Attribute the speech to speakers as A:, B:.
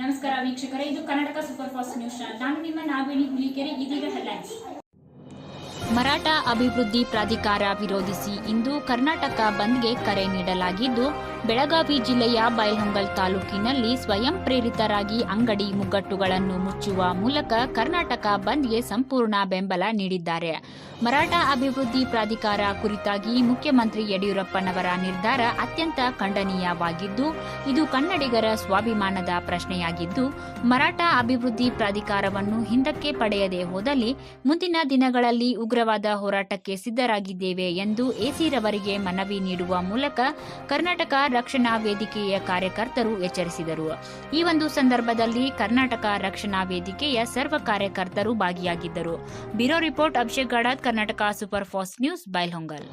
A: ನಮಸ್ಕಾರ ವೀಕ್ಷಕರೇ ಇದು ಕರ್ನಾಟಕ ಸೂಪರ್ ಫಾಸ್ಟ್ ನ್ಯೂಸ್ ನಾನು ನಿಮ್ಮ ನಾವೇಣಿ ಹುಲಿಕೆರೆ ಇದೀಗ ಹೆಡ್ಲೈನ್ಸ್.
B: ಮರಾಠ ಅಭಿವೃದ್ಧಿ ಪ್ರಾಧಿಕಾರ ವಿರೋಧಿಸಿ ಇಂದು ಕರ್ನಾಟಕ ಬಂದ್ಗೆ ಕರೆ ನೀಡಲಾಗಿದ್ದು, ಬೆಳಗಾವಿ ಜಿಲ್ಲೆಯ ಬೈಲ್ಹೊಂಗಲ್ ತಾಲೂಕಿನಲ್ಲಿ ಸ್ವಯಂ ಪ್ರೇರಿತರಾಗಿ ಅಂಗಡಿ ಮುಗ್ಗಟ್ಟುಗಳನ್ನು ಮುಚ್ಚುವ ಮೂಲಕ ಕರ್ನಾಟಕ ಬಂದ್ಗೆ ಸಂಪೂರ್ಣ ಬೆಂಬಲ ನೀಡಿದ್ದಾರೆ. ಮರಾಠ ಅಭಿವೃದ್ಧಿ ಪ್ರಾಧಿಕಾರ ಕುರಿತಾಗಿ ಮುಖ್ಯಮಂತ್ರಿ ಯಡಿಯೂರಪ್ಪನವರ ನಿರ್ಧಾರ ಅತ್ಯಂತ ಖಂಡನೀಯವಾಗಿದ್ದು, ಇದು ಕನ್ನಡಿಗರ ಸ್ವಾಭಿಮಾನದ ಪ್ರಶ್ನೆಯಾಗಿದ್ದು, ಮರಾಠ ಅಭಿವೃದ್ಧಿ ಪ್ರಾಧಿಕಾರವನ್ನು ಹಿಂದಕ್ಕೆ ಪಡೆಯದೆ ಹೋದಲ್ಲಿ ಮುಂದಿನ ದಿನಗಳಲ್ಲಿ ಉಗ್ರವಾದ ಹೋರಾಟಕ್ಕೆ ಸಿದ್ಧರಾಗಿದ್ದೇವೆ ಎಂದು ಎಸಿರವರಿಗೆ ಮನವಿ ನೀಡುವ ಮೂಲಕ ಕರ್ನಾಟಕ ರಕ್ಷಣಾ ವೇದಿಕೆಯ ಕಾರ್ಯಕರ್ತರು ಎಚ್ಚರಿಸಿದರು. ಈ ಒಂದು ಸಂದರ್ಭದಲ್ಲಿ ಕರ್ನಾಟಕ ರಕ್ಷಣಾ ವೇದಿಕೆಯ ಸರ್ವ ಕಾರ್ಯಕರ್ತರು ಭಾಗಿಯಾಗಿದ್ದರು. Bureau report Abhishek Gadat Karnataka super fast news Bailhongal.